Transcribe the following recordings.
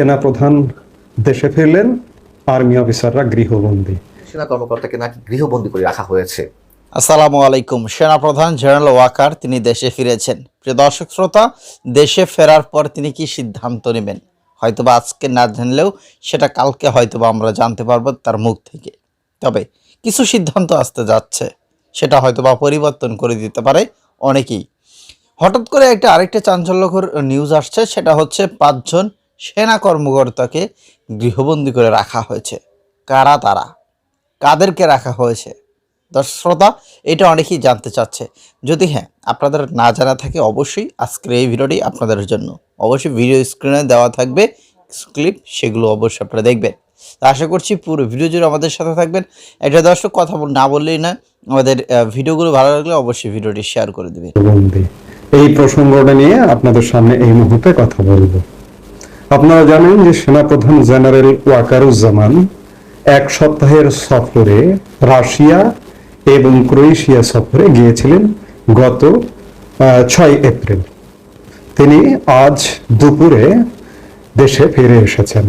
সেনাপ্রধান দেশে ফিরলেন আর্মি অফিসাররা গৃহবন্দী। সেনা কর্মকর্তাকে নাকি গৃহবন্দী করে রাখা হয়েছে। আসসালামু আলাইকুম। সেনাপ্রধান জেনারেল ওয়াকার তিনি দেশে ফিরেছেন। প্রিয় দর্শক শ্রোতা দেশে ফেরার পর তিনি কি সিদ্ধান্ত নেবেন? হয়তোবা আজকে না জানলেও সেটা কালকে হয়তোবা আমরা জানতে পারব তার মুখ থেকে। তবে কিছু সিদ্ধান্ত আসতে যাচ্ছে সেটা হয়তোবা পরিবর্তন করে দিতে পারে অনেকেই। হঠাৎ করে একটা আরেকটা চাঞ্চল্যকর নিউজ আসছে সেটা হচ্ছে পাঁচজন সেনা কর্মকর্তাকে গৃহবন্দী করে রাখা হয়েছে। কারা তারা? কাদেরকে রাখা হয়েছে? দর্শক শ্রোতা, এটা অনেকেই জানতে চাচ্ছে। যদি হ্যাঁ আপনাদের না জানা থাকে, অবশ্যই আজকের এই ভিডিওটি আপনাদের জন্য। অবশ্যই ভিডিও স্ক্রিনে দেওয়া থাকবে ক্লিপ, সেগুলো অবশ্যই আপনারা দেখবেন। আশা করছি পুরো ভিডিও জুড়ে আমাদের সাথে থাকবেন। একটা দর্শক, কথা না বললেই না, আমাদের ভিডিওগুলো ভালো লাগলে অবশ্যই ভিডিওটি শেয়ার করে দেবেন। এই প্রসঙ্গটা নিয়ে আপনাদের সামনে এই মুহূর্তে কথা বলব। আপনারা জানেন যে সেনাপ্রধান জেনারেল ওয়াকারুজ্জামান এক সপ্তাহের সফরে রাশিয়া এবং ক্রোয়েশিয়া সফরে গিয়েছিলেন গত ছয় এপ্রিল। তিনি আজ দুপুরে দেশে ফিরে এসেছেন।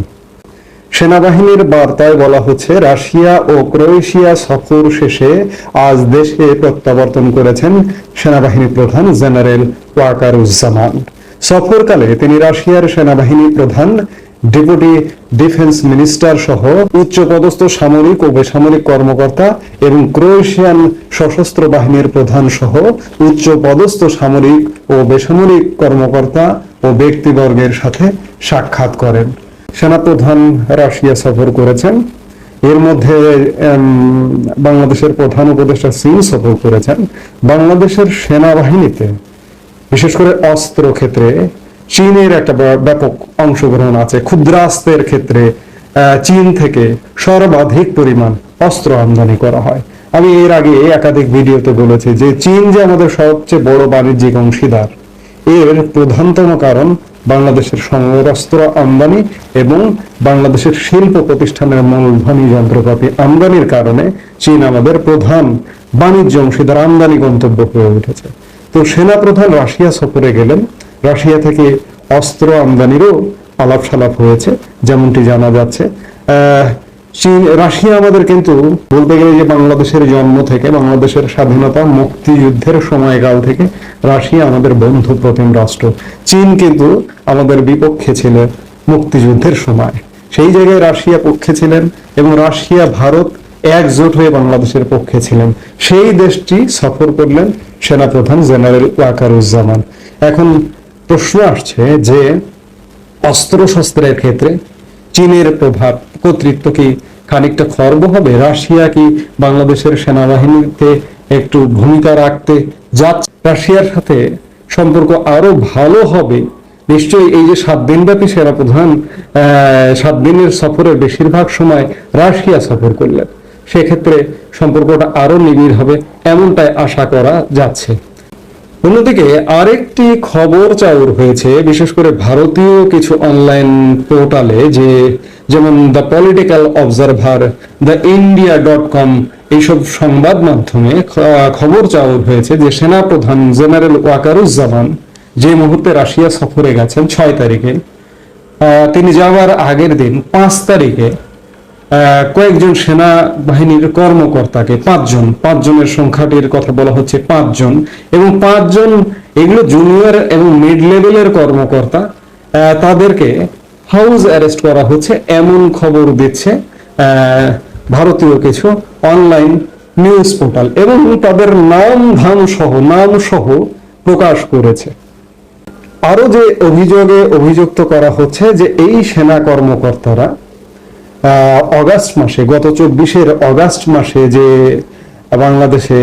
সেনাবাহিনীর বার্তায় বলা হচ্ছে, রাশিয়া ও ক্রোয়েশিয়া সফর শেষে আজ দেশে প্রত্যাবর্তন করেছেন সেনাবাহিনী প্রধান জেনারেল ওয়াকারুজ্জামান। সফরকালে তিনি রাশিয়ার সেনাবাহিনী প্রধান, ডেপুটি ডিফেন্স মিনিস্টার সহ উচ্চপদস্থ সামরিক ও বেসামরিক কর্মকর্তা এবং ক্রোয়েশিয়ান সশস্ত্র বাহিনীর প্রধান সহ উচ্চপদস্থ সামরিক ও বেসামরিক কর্মকর্তা ও ব্যক্তিবর্গের সাথে সাক্ষাৎ করেন। সেনাপ্রধান রাশিয়া সফর করেছেন। এর মধ্যে বাংলাদেশের প্রধান উপদেষ্টা সিং সফর করেছেন। বাংলাদেশের সেনাবাহিনীতে বিশেষ করে অস্ত্র ক্ষেত্রে চীনের একটা ব্যাপক অংশগ্রহণ আছে, ক্ষুদ্রাস্ত্রের ক্ষেত্রে চীন থেকে সর্বাধিক পরিমাণ অস্ত্র আমদানি করা হয়। আমি এর আগে একাধিক ভিডিওতে বলেছি যে চীন যে আমাদের সবচেয়ে বড় বাণিজ্যিক অংশীদার, এর প্রধানতম কারণ বাংলাদেশের সমরাস্ত্র আমদানি এবং বাংলাদেশের শিল্প প্রতিষ্ঠানের মূলধনী যন্ত্রপাতি আমদানির কারণে চীন আমাদের প্রধান বাণিজ্য অংশীদার আমদানি গন্তব্য হয়ে উঠেছে। তো সেনাপ্রধান রাশিয়া সফরে গেলেন। রাশিয়া থেকে অস্ত্র আমদানিরও আলাপ সালাপ হয়েছে, যেমনটি জানা যাচ্ছে। চীন, রাশিয়া আমাদের কিন্তু বলতে গেলে যে বাংলাদেশের জন্ম থেকে, বাংলাদেশের স্বাধীনতা মুক্তিযুদ্ধের সময়কাল থেকে রাশিয়া আমাদের বন্ধু প্রতিম রাষ্ট্র। চীন কিন্তু আমাদের বিপক্ষে ছিল মুক্তিযুদ্ধের সময়। সেই জায়গায় রাশিয়া পক্ষে ছিলেন এবং রাশিয়া ভারত একজোট হয়ে বাংলাদেশের পক্ষে ছিলেন। সেই দেশটি সফর করলেন সেনাপ্রধান জেনারেল ওয়াকারুজ্জামান। এখন প্রশ্ন আসছে যে অস্ত্র শস্ত্রের ক্ষেত্রে চীনের প্রভাব কর্তৃত্ব কি খানিকটা খর্ব হবে? রাশিয়া কি বাংলাদেশের সেনাবাহিনীতে একটু ভূমিকা রাখতে যাচ্ছে? রাশিয়ার সাথে সম্পর্ক আরও ভালো হবে? নিশ্চয়ই এই যে সাত দিনব্যাপী সেনাপ্রধান সাত দিনের সফরের বেশিরভাগ সময় রাশিয়া সফর করলেন। সেক্ষেত্রে সম্পর্কটা আরও নিবিড় হবে, এমনটাই আশা করা যাচ্ছে। অন্যদিকে আরেকটি খবর চাউর হয়েছে, বিশেষ করে ভারতীয় কিছু অনলাইন পোর্টালে যে যেমন the political observer the India dot com এইসব সংবাদ মাধ্যমে খবর চাউর হয়েছে যে সেনাপ্রধান জেনারেল ওয়াকারুজ্জামান যে মুহূর্তে রাশিয়া সফরে গেছেন ছয় তারিখে তিনি যাওয়ার আগের দিন পাঁচ তারিখে কয়েকজন সেনাবাহিনীর কর্মকর্তাকে পাঁচজন, পাঁচজনের সংখ্যাটির কথা বলা হচ্ছে পাঁচজন এবং পাঁচজন এগুলো জুনিয়র এবং মিড লেভেলের কর্মকর্তা তাদেরকে হাউস অ্যারেস্ট করা হচ্ছে এমন খবর দিচ্ছে ভারতীয় কিছু অনলাইন নিউজ পোর্টাল এবং তাদের নাম ধাম সহ, নাম সহ প্রকাশ করেছে। আরও যে অভিযোগে অভিযুক্ত করা হচ্ছে যে এই সেনা কর্মকর্তারা অগাস্ট মাসে, গত চব্বিশের অগাস্ট মাসে যে বাংলাদেশে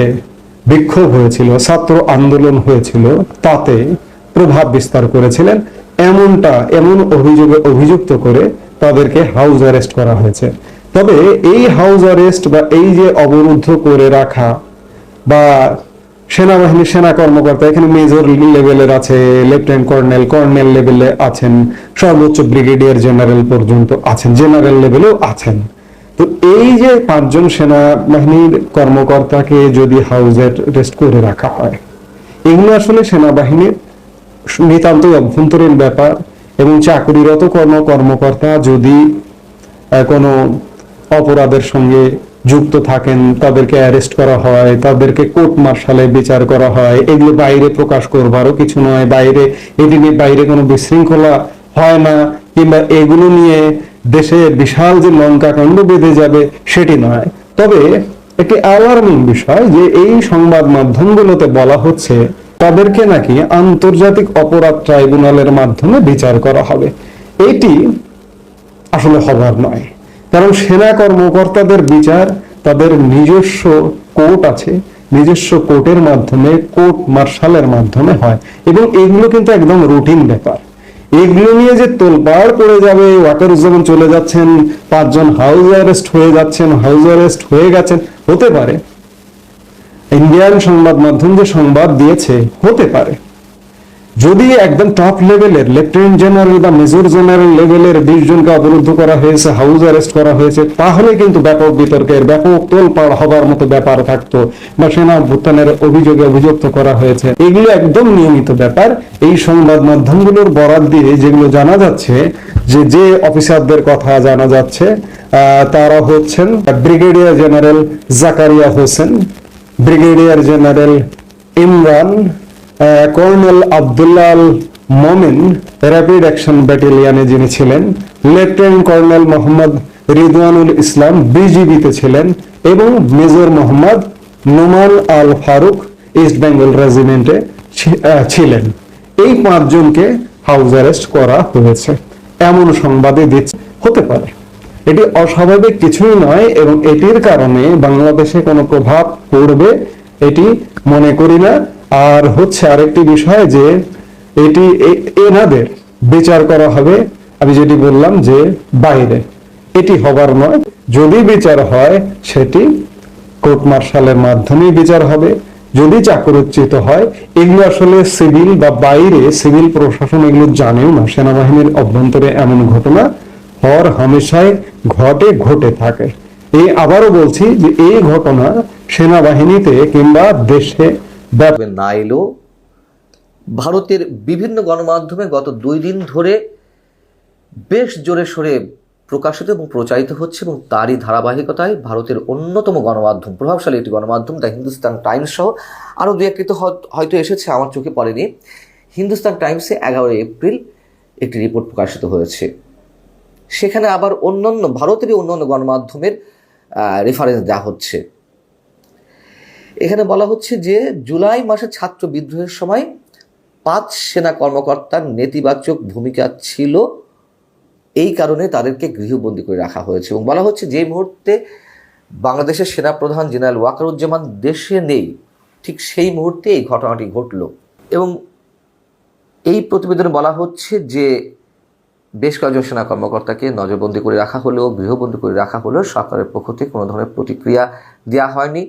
বিক্ষোভ হয়েছিল, ছাত্র আন্দোলন হয়েছিল, তাতে প্রভাব বিস্তার করেছিলেন। এমনটা, এমন অভিযোগে অভিযুক্ত করে তাদেরকে হাউস অ্যারেস্ট করা হয়েছে। তবে এই হাউস অ্যারেস্ট বা এই যে অবরুদ্ধ করে রাখা বা সেনাবাহিনীর সেনা কর্মকর্তা, এখানে মেজর লেভেলের আছে, লেফটেন্যান্ট কর্নেল কর্নেল লেভেলে আছেন, সর্বোচ্চ ব্রিগেডিয়ার জেনারেল পর্যন্ত আছেন, জেনারেল লেভেলেও আছেন। তো এই যে পাঁচজন সেনাবাহিনীর কর্মকর্তাকে যদি হাউসে রেস্ট করে রাখা হয়, এগুলো আসলে সেনাবাহিনীর নিতান্তই অভ্যন্তরীণ ব্যাপার এবং চাকরিরত কর্ম কর্মকর্তা যদি কোনো অপরাধের সঙ্গে যুক্ত থাকেন, তাদেরকে অ্যারেস্ট করা হয়, তাদেরকে কোর্ট মার্শালে বিচার করা হয়, এগুলো বাইরে প্রকাশ করবারও কিছু নয়, বাইরে এটি বাইরে কোনো বিশৃঙ্খলা হয় না, কিংবা এগুলো নিয়ে দেশে বিশাল যে লঙ্কা কাণ্ড বেঁধে যাবে সেটি নয়। তবে একটি অ্যালার্মিং বিষয় যে এই সংবাদ মাধ্যমগুলোতে বলা হচ্ছে, তাদেরকে নাকি আন্তর্জাতিক অপরাধ ট্রাইব্যুনালের মাধ্যমে বিচার করা হবে। এটি আসলে হবার নয়। কারণ সেনা কর্মকর্তাদের বিচার, তাদের নিজস্ব কোর্ট আছে, নিজস্ব কোর্টের মাধ্যমে, কোর্ট মার্শালের মাধ্যমে হয়। এবং এগুলো কিন্তু একদম রুটিন ব্যাপার। এগুলো নিয়ে যে তোলপাড় পড়ে যাবে, ওয়াকারুজ্জামান চলে যাচ্ছেন, পাঁচজন হাউস অ্যারেস্ট হয়ে যাচ্ছেন, হাউস অ্যারেস্ট হয়ে গেছেন, হতে পারে। ইন্ডিয়ান সংবাদ মাধ্যম যে সংবাদ দিয়েছে, হতে পারে। যদি একদম টপ লেভেলের লেফটেন্যান্ট জেনারেল বা মেজর জেনারেল লেভেলের বিশ জনকে অবরুদ্ধ করা হয়েছে হাউস অ্যারেস্ট করা হয়েছে, তাহলে কিন্তু ব্যাপক বিতর্কের, ব্যাপক তোলপাড় হবার মতো ব্যাপার থাকতো। বা সেনা অভ্যুত্থানের অভিযোগে অভিযুক্ত করা হয়েছে। এগুলো একদম নিয়মিত ব্যাপার। এই সংবাদ মাধ্যমগুলোর বরাদ দিয়ে যেগুলো জানা যাচ্ছে, যে যে অফিসারদের কথা জানা যাচ্ছে তারা হচ্ছেন brigadier general Zakaria Hossain brigadier general Imran colonel Abdullal Momin rapid action ব্যাটালিয়নে যিনি ছিলেন, লেফটেন্যান্ট কর্নেল মোহাম্মদ রিদওয়ানুল ইসলাম বিজিবিতে ছিলেন এবং মেজর মোহাম্মদ নোমান আল ফারুক ইস্ট বেঙ্গল রেজিমেন্টে ছিলেন। এই পাঁচজনকে হাউস অ্যারেস্ট করা হয়েছে। এমন সংবাদে দিচ্ছে। হতে পারে। এটি অস্বাভাবিক কিছুই নয় এবং এটির কারণে বাংলাদেশে কোনো প্রভাব পড়বে, এটি মনে করি না। আর হচ্ছে আরেকটি বিষয় যে এটি এনাদের বিচার করা হবে, আমি যেটি বললাম যে বাইরে। এটি হবার নয়, যদি বিচার হয়, সেটি কোর্ট মার্শালের মাধ্যমেই বিচার হবে। যদি চাকরচ্যুত হয়, এগুলো আসলে সিভিল বা বাইরে, সিভিল প্রশাসন এগুলো জানেও না। সেনাবাহিনীর অভ্যন্তরে এমন ঘটনা হর হামেশায় ঘটে ঘটে থাকে। এই আবারও বলছি যে এই ঘটনা সেনাবাহিনীতে কিংবা দেশে না এলেও ভারতের বিভিন্ন গণমাধ্যমে গত দুই দিন ধরে বেশ জোরে সোরে প্রকাশিত এবং প্রচারিত হচ্ছে এবং তারই ধারাবাহিকতায় ভারতের অন্যতম গণমাধ্যম, প্রভাবশালী একটি গণমাধ্যম, দ্য হিন্দুস্তান টাইমস সহ আরও দু একটি তো হয়- হয়তো এসেছে, আমার চোখে পড়েনি। হিন্দুস্তান টাইমসে এগারোই এপ্রিল একটি রিপোর্ট প্রকাশিত হয়েছে। সেখানে আবার অন্যান্য, ভারতেরই অন্যান্য গণমাধ্যমের রেফারেন্স দেওয়া হচ্ছে। এখানে বলা হচ্ছে যে জুলাই মাসে ছাত্র বিদ্রোহের সময় পাঁচ সেনা কর্মকর্তার নেতিবাচক ভূমিকা ছিল। এই কারণে তাদেরকে গৃহবন্দী করে রাখা হয়েছে এবং বলা হচ্ছে যে মুহূর্তে বাংলাদেশের সেনাপ্রধান জেনারেল ওয়াকারুজ্জামান দেশে নেই, ঠিক সেই মুহূর্তে এই ঘটনাটি ঘটল। এবং এই প্রতিবেদনে বলা হচ্ছে যে বেশ কয়েকজন সেনা কর্মকর্তাকে নজরবন্দি করে রাখা হলেও, গৃহবন্দী করে রাখা হলেও সরকারের পক্ষ থেকে কোনো ধরনের প্রতিক্রিয়া দেওয়া হয়নি।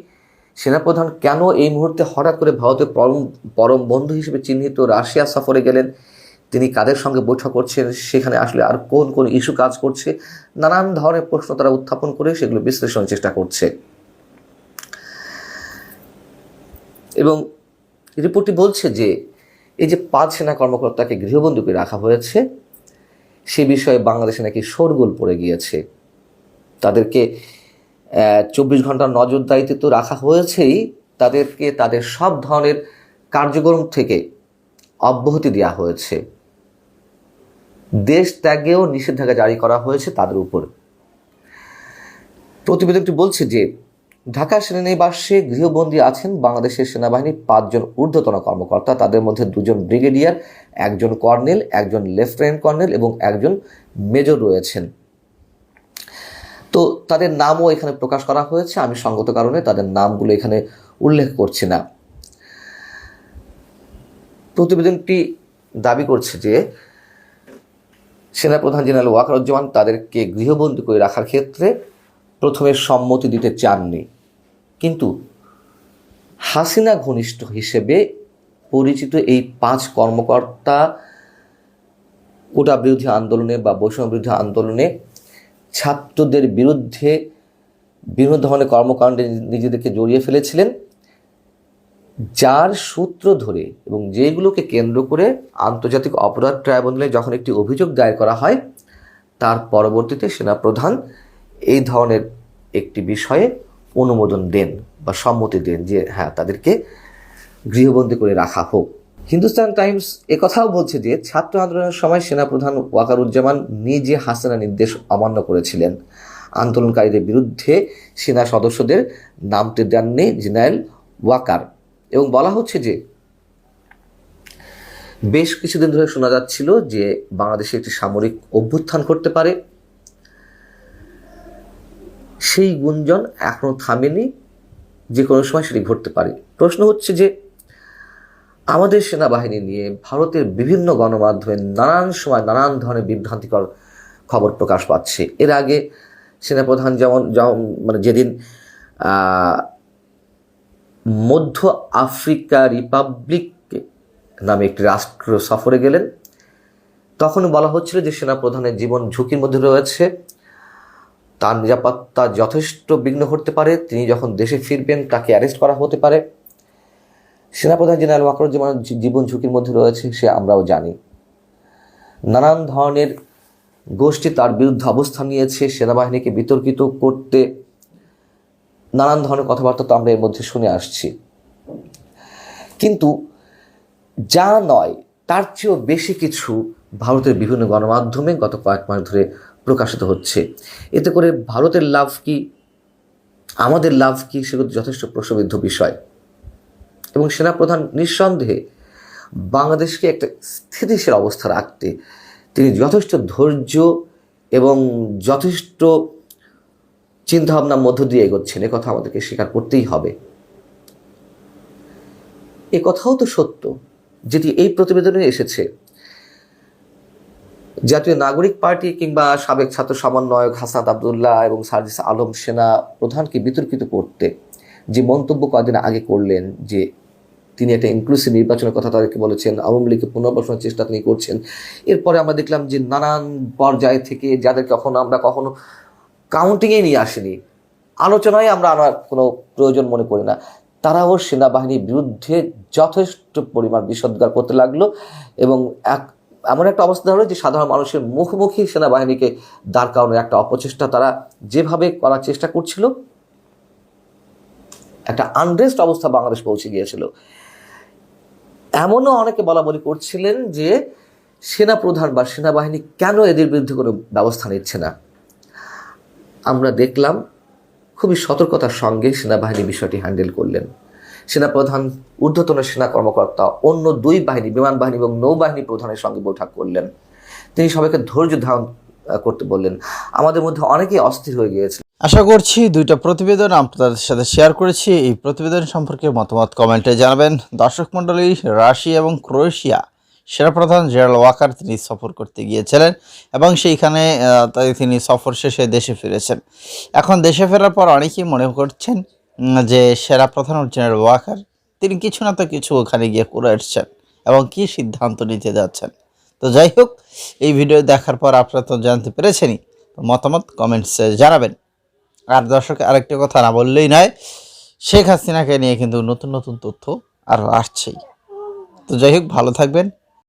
সেনাপ্রধান কেন এই মুহূর্তে হঠাৎ করে ভারতের পরম পরম বন্ধু হিসেবে চিহ্নিত রাশিয়া সফরে গেলেন? তিনি কাদের সঙ্গে বৈঠক করছেন? সেখানে আসলে আর কোন কোন ইস্যু কাজ করছে? নানান ধরনের প্রশ্ন তারা উত্থাপন করে সেগুলো বিশ্লেষণের চেষ্টা করছে। এবং রিপোর্টটি বলছে যে, এই যে পাঁচ সেনা কর্মকর্তাকে গৃহবন্দী করে রাখা হয়েছে, সে বিষয়ে বাংলাদেশে নাকি শোরগোল পড়ে গিয়েছে। তাদেরকে চব্বিশ ঘণ্টার নজরদারিতে তো রাখা হয়েছেই, তাদেরকে তাদের সব ধরনের কার্যক্রম থেকে অব্যাহতি দেওয়া হয়েছে। দেশ ত্যাগেও নিষেধাজ্ঞা জারি করা হয়েছে তাদের উপর। প্রতিবেদকটি বলছে যে, ঢাকা সেনানিবাসে গৃহবন্দী আছেন বাংলাদেশের সেনাবাহিনীর পাঁচজন ঊর্ধ্বতন কর্মকর্তা। তাদের মধ্যে দুজন ব্রিগেডিয়ার, একজন কর্নেল, একজন লেফটেন্যান্ট কর্নেল এবং একজন মেজর রয়েছেন। তো তাদের নামও এখানে প্রকাশ করা হয়েছে। আমি সঙ্গত কারণে তাদের নামগুলো এখানে উল্লেখ করছি না। প্রতিবেদনটি দাবি করছে যে, সেনাপ্রধান জেনারেল ওয়াকারুজ্জামান তাদেরকে গৃহবন্দী করে রাখার ক্ষেত্রে প্রথমে সম্মতি দিতে চাননি। কিন্তু হাসিনা ঘনিষ্ঠ হিসেবে পরিচিত এই পাঁচ কর্মকর্তা কোটা বিরোধী আন্দোলনে বা বৈষম্য বিরোধী আন্দোলনে ছাত্রদের বিরুদ্ধে বিভিন্ন ধরনের কর্মকাণ্ডে নিজেদেরকে জড়িয়ে ফেলেছিলেন। যার সূত্র ধরে এবং যেগুলোকে কেন্দ্র করে আন্তর্জাতিক অপরাধ ট্রাইব্যুনালে যখন একটি অভিযোগ দায়ের করা হয়, তার পরবর্তীতে সেনাপ্রধান এই ধরনের একটি বিষয়ে অনুমোদন দেন বা সম্মতি দেন যে হ্যাঁ তাদেরকে গৃহবন্দী করে রাখা হোক। হিন্দুস্তান টাইমস একথাও বলছে যে ছাত্র আন্দোলনের সময় সেনাপ্রধান ওয়াকারুজ্জামান নিজে হাসানা নির্দেশ অমান্য করেছিলেন। আন্দোলনকারীদের বিরুদ্ধে সেনা সদস্যদের নামতে দেননি জেনারেল ওয়াকার। এবং বলা হচ্ছে যে বেশ কিছুদিন ধরে শোনা যাচ্ছিল যে বাংলাদেশে একটি সামরিক অভ্যুত্থান করতে পারে। সেই গুঞ্জন এখনও থামেনি, যে কোনো সময় সেটি ঘটতে পারে। প্রশ্ন হচ্ছে যে আমাদের সেনাবাহিনী নিয়ে ভারতের বিভিন্ন গণমাধ্যমে নানান সময় নানান ধরনের বিভ্রান্তিকর খবর প্রকাশ পাচ্ছে। এর আগে সেনাপ্রধান যেমন মানে যেদিন মধ্য আফ্রিকা রিপাবলিক নামে একটি রাষ্ট্র সফরে গেলেন, তখন বলা হচ্ছিল যে সেনাপ্রধানের জীবন ঝুঁকির মধ্যে রয়েছে, তার নিরাপত্তা যথেষ্ট বিঘ্ন ঘটতে পারে, তিনি যখন দেশে ফিরবেন তাকে অ্যারেস্ট করা হতে পারে। সেনাপ্রধান জেনারেল ওয়াকরুজ্জামান জী- জীবন ঝুঁকির মধ্যে রয়েছে, সে আমরাও জানি। নানান ধরনের গোষ্ঠী তার বিরুদ্ধে অবস্থান নিয়েছে, সেনাবাহিনীকে বিতর্কিত করতে নানান ধরনের কথাবার্তা তো আমরা এর মধ্যে শুনে আসছি। কিন্তু যা নয়, তার চেয়েও বেশি কিছু ভারতের বিভিন্ন গণমাধ্যমে গত কয়েক মাস ধরে প্রকাশিত হচ্ছে। এতে করে ভারতের লাভ কি, আমাদের লাভ কি, সেগুলো যথেষ্ট প্রশ্নবিদ্ধ বিষয়। এবং সেনাপ্রধান নিঃসন্দেহে বাংলাদেশকে একটা স্থিতিশীল অবস্থা রাখতে তিনি যথেষ্ট ধৈর্য এবং যথেষ্ট চিন্তাভাবনার মধ্য দিয়ে এগোচ্ছেন। কথা আমাদেরকে স্বীকার করতেই হবে। এ কথাও তো সত্য যেটি এই প্রতিবেদনে এসেছে। জাতীয় নাগরিক পার্টি কিংবা সাবেক ছাত্র সমন্বয়ক হাসান আবদুল্লাহ এবং সার্জিস আলম সেনা প্রধানকে বিতর্কিত করতে যে মন্তব্য কদিন আগে করলেন যে তিনি একটা ইনক্লুসিভ নির্বাচনের কথা তাদেরকে বলেছেন, আওয়ামী লীগকে পুনর্বাসনের চেষ্টা তিনি করছেন। এরপরে আমরা দেখলাম যে নানান পর্যায় থেকে যাদের কখনো আমরা কখনো কাউন্টিংয়ে নিয়ে আসিনি, আলোচনায় আমরা আনার কোনো প্রয়োজন মনে করি না। তারাও সেনাবাহিনীর বিরুদ্ধে যথেষ্ট পরিমাণ বিষোদ্গার করতে লাগল এবং এক, এমন একটা অবস্থা হলো যে সাধারণ মানুষের মুখোমুখি সেনাবাহিনীকে দাঁড় করানোর একটা অপচেষ্টা তারা যেভাবে করার চেষ্টা করছিল, একটা আনরেস্ট অবস্থা বাংলাদেশ পৌঁছে গিয়েছিল। এমনও অনেকে বলা বলি করছিলেন যে সেনা প্রধান বা সেনাবাহিনী কেন এদের বিরুদ্ধে কোনো ব্যবস্থা নিচ্ছে না? আমরা দেখলাম খুবই সতর্কতার সঙ্গে সেনাবাহিনী বিষয়টি হ্যান্ডেল করলেন। সেনাপ্রধান, ঊর্ধ্বতন সেনা কর্মকর্তা, অন্য দুই বাহিনী, বিমান বাহিনী এবং নৌবাহিনী প্রধানের সঙ্গে বৈঠক করলেন। তিনি সবাইকে ধৈর্য ধারণ করতে বললেন। আমাদের মধ্যে অনেকেই অস্থির হয়ে গিয়েছিল। আশা করছি দুইটা প্রতিবেদন আপনাদের সাথে শেয়ার করেছি। এই প্রতিবেদন সম্পর্কে মতামত কমেন্টে জানাবেন। দর্শক মণ্ডলী, রাশিয়া এবং ক্রোয়েশিয়া সেনাপ্রধান জেনারেল ওয়াকার তিনি সফর করতে গিয়েছিলেন এবং সেইখানে তিনি সফর শেষে দেশে ফিরেছেন। এখন দেশে ফেরার পর অনেকেই মনে করছেন যে সেনাপ্রধান জেনারেল ওয়াকার তিনি কিছু না তো কিছু ওখানে গিয়ে করে এসছেন এবং কি সিদ্ধান্ত নিতে যাচ্ছেন। তো যাই হোক, এই ভিডিও দেখার পর আপনারা তো জানতে পেরেছেনই মতামত কমেন্টসে জানাবেন। আর দর্শক, আরেকটি কথা না বললেই নয়, শেখ হাসিনাকে নিয়ে কিন্তু নতুন নতুন তথ্য আরও আসছেই। তো যাই হোক, ভালো থাকবেন